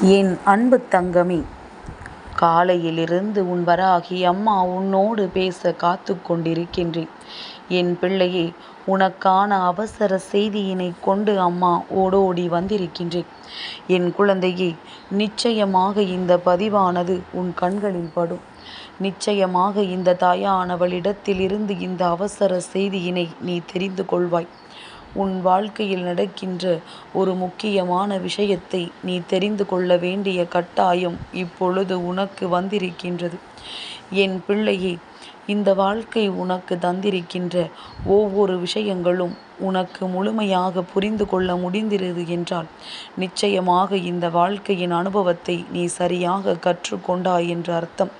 என் அன்பு தங்கமே காலையிலிருந்து உன் வராகி அம்மா உன்னோடு பேச காத்து கொண்டிருக்கின்றேன். என் பிள்ளையே உனக்கான அவசர செய்தியினை கொண்டு அம்மா ஓடோடி வந்திருக்கின்றேன். என் குழந்தையே நிச்சயமாக இந்த பதிவானது உன் கண்களில் படும். நிச்சயமாக இந்த தாயானவளிடத்திலிருந்து இந்த அவசர செய்தியினை நீ தெரிந்து கொள்வாய். உன் வாழ்க்கையில் நடக்கின்ற ஒரு முக்கியமான விஷயத்தை நீ தெரிந்து கொள்ள வேண்டிய கட்டாயம் இப்பொழுது உனக்கு வந்திருக்கின்றது. என் பிள்ளையே இந்த வாழ்க்கை உனக்கு தந்திருக்கின்ற ஒவ்வொரு விஷயங்களும் உனக்கு முழுமையாக புரிந்து கொள்ள முடிந்திருது என்றால் நிச்சயமாக இந்த வாழ்க்கையின் அனுபவத்தை நீ சரியாக கற்றுக்கொண்டாய் என்று அர்த்தம்.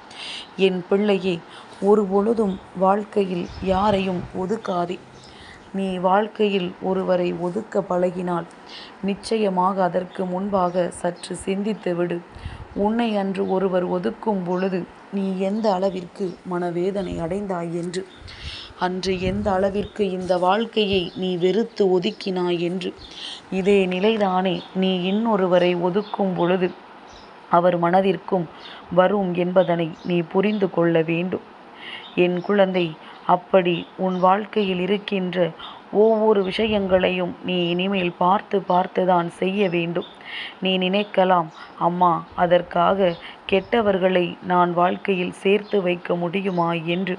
என் பிள்ளையே ஒரு பொழுதும் வாழ்க்கையில் யாரையும் ஒதுக்காதே. நீ வாழ்க்கையில் ஒருவரை ஒதுக்க பழகினால் நிச்சயமாக அதற்கு முன்பாக சற்று சிந்தித்து விடு. உன்னை அன்று ஒருவர் ஒதுக்கும் பொழுது நீ எந்த அளவிற்கு மனவேதனை அடைந்தாய் என்று. அன்று எந்த அளவிற்கு இந்த வாழ்க்கையை நீ வெறுத்து ஒதுக்கினாய் என்று. இதே நிலைதானே நீ இன்னொருவரை ஒதுக்கும் பொழுது அவர் மனதிற்கும் வரும் என்பதனை நீ புரிந்து கொள்ள வேண்டும். என் குழந்தை அப்படி உன் வாழ்க்கையில் இருக்கின்ற ஒவ்வொரு விஷயங்களையும் நீ இனிமேல் பார்த்து பார்த்து தான் செய்ய வேண்டும். நீ நினைக்கலாம் அம்மா அதற்காக கெட்டவர்களை நான் வாழ்க்கையில் சேர்த்து வைக்க முடியுமா என்று.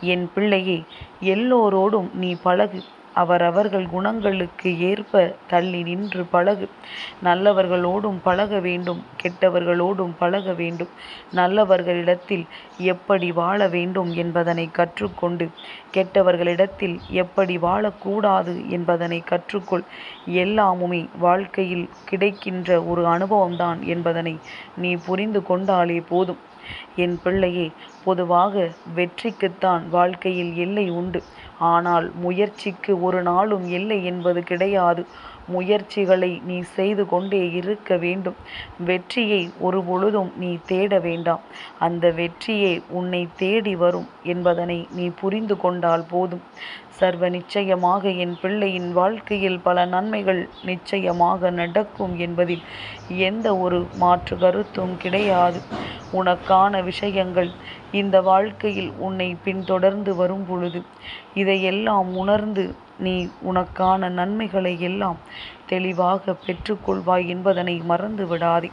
என் பிள்ளையே எல்லோரோடும் நீ பழகு அவரவர்கள் குணங்களுக்கு ஏற்ப தள்ளி நின்று பழகு. நல்லவர்களோடும் பழக வேண்டும் கெட்டவர்களோடும் பழக வேண்டும். நல்லவர்களிடத்தில் எப்படி வாழ வேண்டும் என்பதனை கற்றுக்கொண்டு கெட்டவர்களிடத்தில் எப்படி வாழக்கூடாது என்பதனை கற்றுக்கொள். எல்லாமுமே வாழ்க்கையில் கிடைக்கின்ற ஒரு அனுபவம்தான் என்பதனை நீ புரிந்து கொண்டாலே போதும். என் பிள்ளையே பொதுவாக வெற்றிக்குத்தான் வாழ்க்கையில் எல்லை உண்டு. ஆனால் முயற்சிக்கு ஒரு நாளும் இல்லை என்பது கிடையாது. முயற்சிகளை நீ செய்து கொண்டே இருக்க வேண்டும். வெற்றியை ஒரு பொழுதும் நீ தேட வேண்டாம். அந்த வெற்றியே உன்னை தேடி வரும் என்பதனை நீ புரிந்து கொண்டால் போதும். சர்வ நிச்சயமாக என் பிள்ளையின் வாழ்க்கையில் பல நன்மைகள் நிச்சயமாக நடக்கும் என்பதில் எந்த ஒரு மாற்று கருத்தும் கிடையாது. உனக்கான விஷயங்கள் இந்த வாழ்க்கையில் உன்னை பின்தொடர்ந்து வரும் பொழுது இதையெல்லாம் உணர்ந்து நீ உனக்கான நன்மைகளை எல்லாம் தெளிவாக பெற்றுக்கொள்வாய் என்பதனை மறந்து விடாதே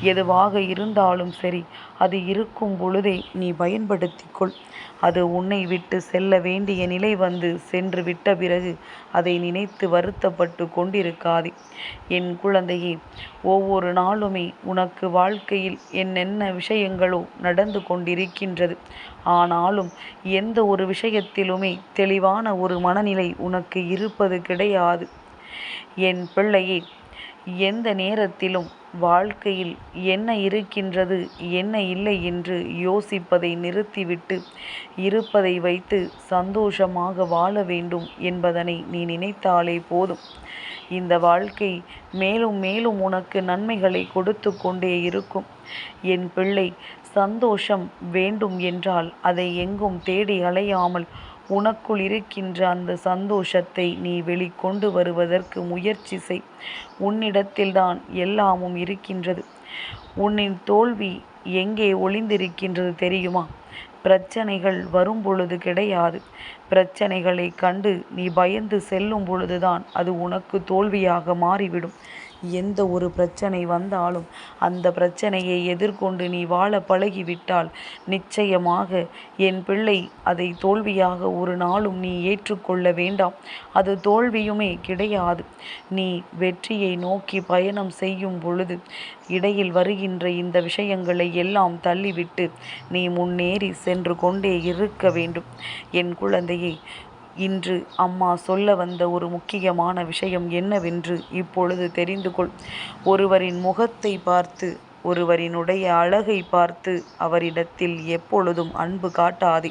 எதுவாக இருந்தாலும் சரி அது இருக்கும் பொழுதே நீ பயன்படுத்திக்கொள். அது உன்னை விட்டு செல்ல வேண்டிய நிலை வந்து சென்று விட்ட பிறகு அதை நினைத்து வருத்தப்பட்டு கொண்டிருக்காதே. என் குழந்தையே ஒவ்வொரு நாளுமே உனக்கு வாழ்க்கையில் என்னென்ன விஷயங்களோ நடந்து கொண்டிருக்கின்றது. ஆனாலும் எந்த ஒரு விஷயத்திலுமே தெளிவான ஒரு மனநிலை உனக்கு இருப்பது கிடையாது. என் பிள்ளையே எந்த நேரத்திலும் வாழ்க்கையில் என்ன இருக்கின்றது என்ன இல்லை என்று யோசிப்பதை நிறுத்திவிட்டு இருப்பதை வைத்து சந்தோஷமாக வாழ வேண்டும் என்பதனை நீ நினைத்தாலே போதும். இந்த வாழ்க்கை மேலும் மேலும் உனக்கு நன்மைகளை கொடுத்து கொண்டே இருக்கும். என் பிள்ளை சந்தோஷம் வேண்டும் என்றால் அதை எங்கும் தேடி அலையாமல் உனக்குள் இருக்கின்ற அந்த சந்தோஷத்தை நீ வெளிக்கொண்டு வருவதற்கு முயற்சி செய். உன்னிடத்தில்தான் எல்லாமும் இருக்கின்றது. உன்னின் தோல்வி எங்கே ஒளிந்திருக்கின்றது தெரியுமா? பிரச்சனைகள் வரும் பொழுது கிடையாது. பிரச்சனைகளை கண்டு நீ பயந்து செல்லும் பொழுதுதான் அது உனக்கு தோல்வியாக மாறிவிடும். எந்த ஒரு பிரச்சனை வந்தாலும் அந்த பிரச்சனையை எதிர்கொண்டு நீ வாழ பழகிவிட்டால் நிச்சயமாக என் பிள்ளை அதை தோல்வியாக ஒரு நாளும் நீ ஏற்றுக்கொள்ள வேண்டாம். அது தோல்வியுமே கிடையாது. நீ வெற்றியை நோக்கி பயணம் செய்யும் பொழுது இடையில் வருகின்ற இந்த விஷயங்களை எல்லாம் தள்ளிவிட்டு நீ முன்னேறி சென்று கொண்டே இருக்க வேண்டும். என் குழந்தையை இன்று அம்மா சொல்ல வந்த ஒரு முக்கியமான விஷயம் என்னவென்று இப்பொழுது தெரிந்து கொள் ஒருவரின் முகத்தை பார்த்து ஒருவரினுடைய அழகை பார்த்து அவரிடத்தில் எப்பொழுதும் அன்பு காட்டாதே.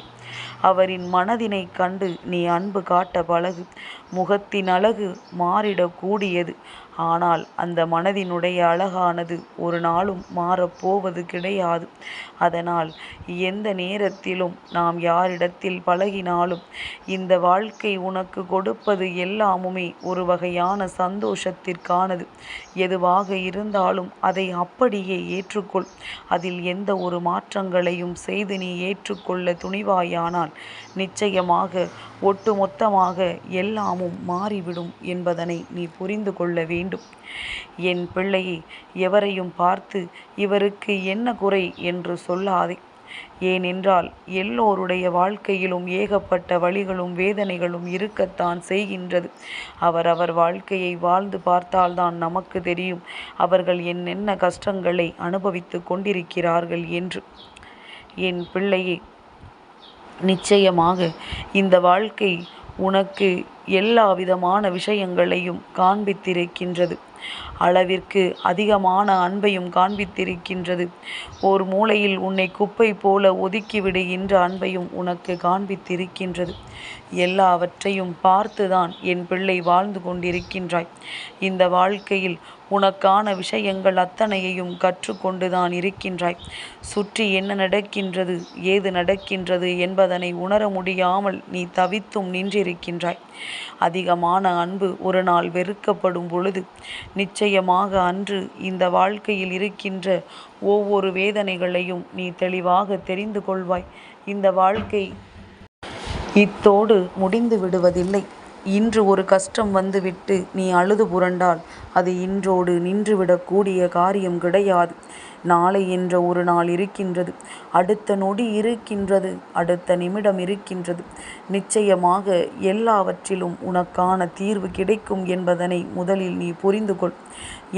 அவரின் மனதினைக் கண்டு நீ அன்பு காட்ட பழகு. முகத்தின் அழகு மாறிடக்கூடியது ஆனால் அந்த மனதினுடைய அழகானது ஒரு நாளும் மாறப்போவது கிடையாது. அதனால் எந்த நேரத்திலும் நாம் யாரிடத்தில் பழகினாலும் இந்த வாழ்க்கை உனக்கு கொடுப்பது எல்லாமுமே ஒரு வகையான சந்தோஷத்திற்கானது. எதுவாக இருந்தாலும் அதை அப்படியே ஏற்றுக்கொள். அதில் எந்த ஒரு மாற்றங்களையும் செய்து நீ ஏற்றுக்கொள்ள அப்படியானால் நிச்சயமாக ஒட்டுமொத்தமாக எல்லாமும் மாறிவிடும் என்பதனை நீ புரிந்து கொள்ள வேண்டும். என் பிள்ளையை எவரையும் பார்த்து இவருக்கு என்ன குறை என்று சொல்லாதே. ஏனென்றால் எல்லோருடைய வாழ்க்கையிலும் ஏகப்பட்ட வழிகளும் வேதனைகளும் இருக்கத்தான் செய்கின்றது. அவரவர் வாழ்க்கையை வாழ்ந்து பார்த்தால்தான் நமக்கு தெரியும் அவர்கள் என்னென்ன கஷ்டங்களை அனுபவித்து கொண்டிருக்கிறார்கள் என்று. என் பிள்ளையே நிச்சயமாக இந்த வாழ்க்கை உனக்கு எல்லா விதமான விஷயங்களையும் காண்பித்திருக்கின்றது. அளவிற்கு அதிகமான அன்பையும் காண்பித்திருக்கின்றது. ஓர் மூலையில் உன்னை குப்பை போல ஒதுக்கிவிடுகின்ற அன்பையும் உனக்கு காண்பித்திருக்கின்றது. எல்லாவற்றையும் பார்த்துதான் என் பிள்ளை வாழ்ந்து கொண்டிருக்கின்றாய். இந்த வாழ்க்கையில் உனக்கான விஷயங்கள் அத்தனையையும் கற்றுக்கொண்டுதான் இருக்கின்றாய். சுற்றி என்ன நடக்கின்றது ஏது நடக்கின்றது என்பதனை உணர முடியாமல் நீ தவித்தும் நின்றிருக்கின்றாய். அதிகமான அன்பு ஒரு நாள் வெறுக்கப்படும் பொழுது நிச்சயமாக அன்று இந்த வாழ்க்கையில் இருக்கின்ற ஒவ்வொரு வேதனைகளையும் நீ தெளிவாக தெரிந்து கொள்வாய். இந்த வாழ்க்கை இத்தோடு முடிந்து விடுவதில்லை. இன்று ஒரு கஷ்டம் வந்துவிட்டு நீ அழுது புரண்டால் அது இன்றோடு நின்றுவிடக்கூடிய காரியம் கிடையாது. நாளை என்ற ஒரு நாள் இருக்கின்றது. அடுத்த நொடி இருக்கின்றது. அடுத்த நிமிடம் இருக்கின்றது. நிச்சயமாக எல்லாவற்றிலும் உனக்கான தீர்வு கிடைக்கும் என்பதனை முதலில் நீ புரிந்து கொள்.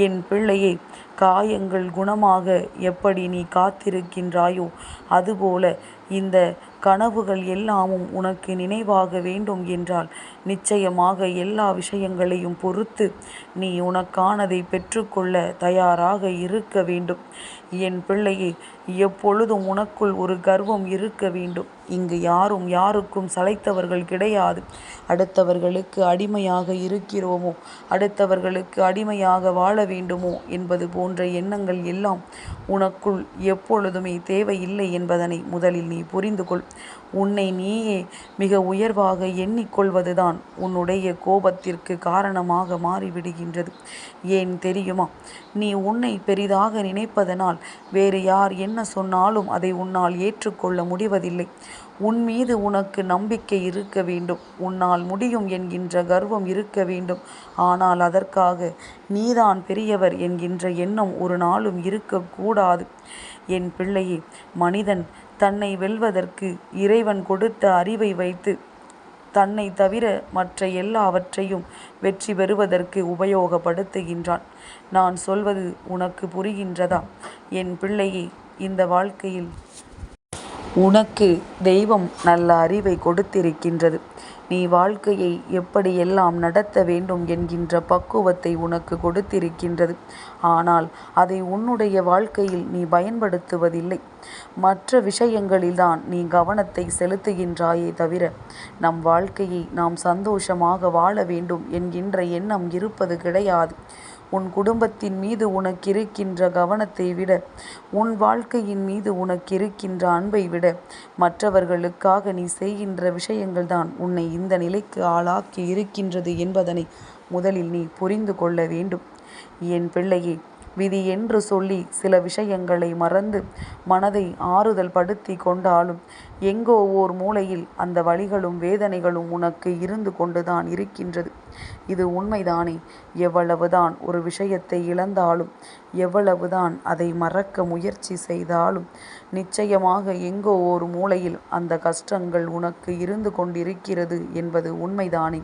என் பிள்ளையே காயங்கள் குணமாக எப்படி நீ காத்திருக்கின்றாயோ அதுபோல இந்த கனவுகள் எல்லாமும் உனக்கு நினைவாக வேண்டும் என்றால் நிச்சயமாக எல்லா விஷயங்களையும் பொறுத்து நீ உனக்கானதை பெற்றுக்கொள்ள தயாராக இருக்க வேண்டும். என் பிள்ளையே எப்பொழுதும் உனக்குள் ஒரு கர்வம் இருக்க வேண்டும். இங்கு யாரும் யாருக்கும் சளைத்தவர்கள் கிடையாது. அடுத்தவர்களுக்கு அடிமையாக இருக்கிறோமோ அடுத்தவர்களுக்கு அடிமையாக வாழ வேண்டுமோ என்பது போன்ற எண்ணங்கள் எல்லாம் உனக்குள் எப்பொழுதுமே தேவையில்லை என்பதனை முதலில் நீ புரிந்து கொள் உன்னை நீயே மிக உயர்வாக எண்ணிக்கொள்வதுதான் உன்னுடைய கோபத்திற்கு காரணமாக மாறிவிடுகின்றது. ஏன் தெரியுமா? நீ உன்னை பெரிதாக நினைப்பதனால் வேறு யார் என்ன சொன்னாலும் அதை உன்னால் ஏற்றுக்கொள்ள முடிவதில்லை. உன் மீது உனக்கு நம்பிக்கை இருக்க வேண்டும். உன்னால் முடியும் என்கின்ற கர்வம் இருக்க வேண்டும். ஆனால் அதற்காக நீதான் பெரியவர் என்கின்ற எண்ணம் ஒரு நாளும் இருக்கக்கூடாது. என் பிள்ளையே மனிதன் தன்னை வெல்வதற்கு இறைவன் கொடுத்த அறிவை வைத்து தன்னை தவிர மற்ற எல்லாவற்றையும் வெற்றி பெறுவதற்கு உபயோகப்படுத்துகின்றான். நான் சொல்வது உனக்கு புரிகின்றதா? என் பிள்ளையே இந்த வாழ்க்கையில் உனக்கு தெய்வம் நல்ல அறிவை கொடுத்திருக்கின்றது. நீ வாழ்க்கையை எப்படியெல்லாம் நடத்த வேண்டும் என்கின்ற பக்குவத்தை உனக்கு கொடுத்திருக்கின்றது. ஆனால் அதை உன்னுடைய வாழ்க்கையில் நீ பயன்படுத்துவதில்லை. மற்ற விஷயங்களில்தான் நீ கவனத்தை செலுத்துகின்றாயே தவிர நம் வாழ்க்கையை நாம் சந்தோஷமாக வாழ வேண்டும் என்கின்ற எண்ணம் இருப்பது கிடையாது. உன் குடும்பத்தின் மீது உனக்கிருக்கின்ற கவனத்தை விட உன் வாழ்க்கையின் மீது உனக்கிருக்கின்ற அன்பை விட மற்றவர்களுக்காக நீ செய்கின்ற விஷயங்கள்தான் உன்னை இந்த நிலைக்கு ஆளாக்கி இருக்கின்றது என்பதனை முதலில் நீ புரிந்து கொள்ள வேண்டும். என் பிள்ளையே விதி என்று சொல்லி சில விஷயங்களை மறந்து மனதை ஆறுதல் படுத்தி கொண்டாலும் எங்கோ ஓர் மூலையில் அந்த வழிகளும் வேதனைகளும் உனக்கு இருந்து கொண்டுதான் இருக்கின்றது. இது உண்மைதானே? எவ்வளவுதான் ஒரு விஷயத்தை இழந்தாலும் எவ்வளவுதான் அதை மறக்க முயற்சி செய்தாலும் நிச்சயமாக எங்கோ ஒரு மூலையில் அந்த கஷ்டங்கள் உனக்கு இருந்து கொண்டிருக்கிறது என்பது உண்மைதானே?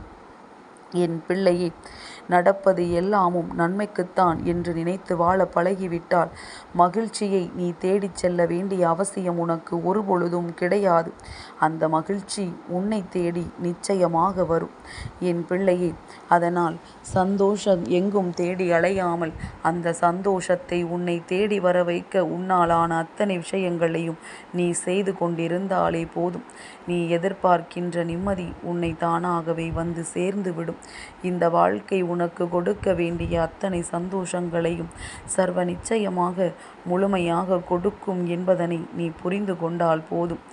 என் பிள்ளையே நடப்பது எல்லாமும் நன்மைக்குத்தான் என்று நினைத்து வாழ பழகிவிட்டால் மகிழ்ச்சியை நீ தேடிச் செல்ல வேண்டிய அவசியம் உனக்கு ஒருபொழுதும் கிடையாது. அந்த மகிழ்ச்சி உன்னை தேடி நிச்சயமாக வரும். என் பிள்ளையே அதனால் சந்தோஷம் எங்கும் தேடி அலையாமல் அந்த சந்தோஷத்தை உன்னை தேடி வர வைக்க உன்னாலான அத்தனை விஷயங்களையும் நீ செய்து கொண்டிருந்தாலே போதும். நீ எதிர்பார்க்கின்ற நிம்மதி உன்னை தானாகவே வந்து சேர்ந்துவிடும் இந்த வாழ்க்கை உன் உனக்கு கொடுக்க வேண்டிய அத்தனை சந்தோஷங்களையும் சர்வ நிச்சயமாக முழுமையாக கொடுக்கும் என்பதனை நீ புரிந்து கொண்டால் போதும்.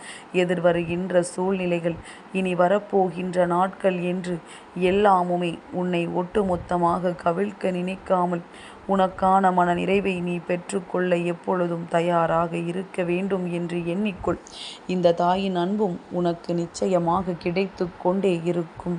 எதிர்வருகின்ற சூழ்நிலைகள் இனி வரப்போகின்ற நாட்கள் என்று எல்லாமுமே உன்னை ஒட்டுமொத்தமாக கவிழ்க்க நினைக்காமல் உனக்கான மன நிறைவை நீ பெற்றுக்கொள்ள எப்பொழுதும் தயாராக இருக்க வேண்டும் என்று எண்ணிக்கொள். இந்த தாயின் அன்பும் உனக்கு நிச்சயமாக கிடைத்து கொண்டே இருக்கும்.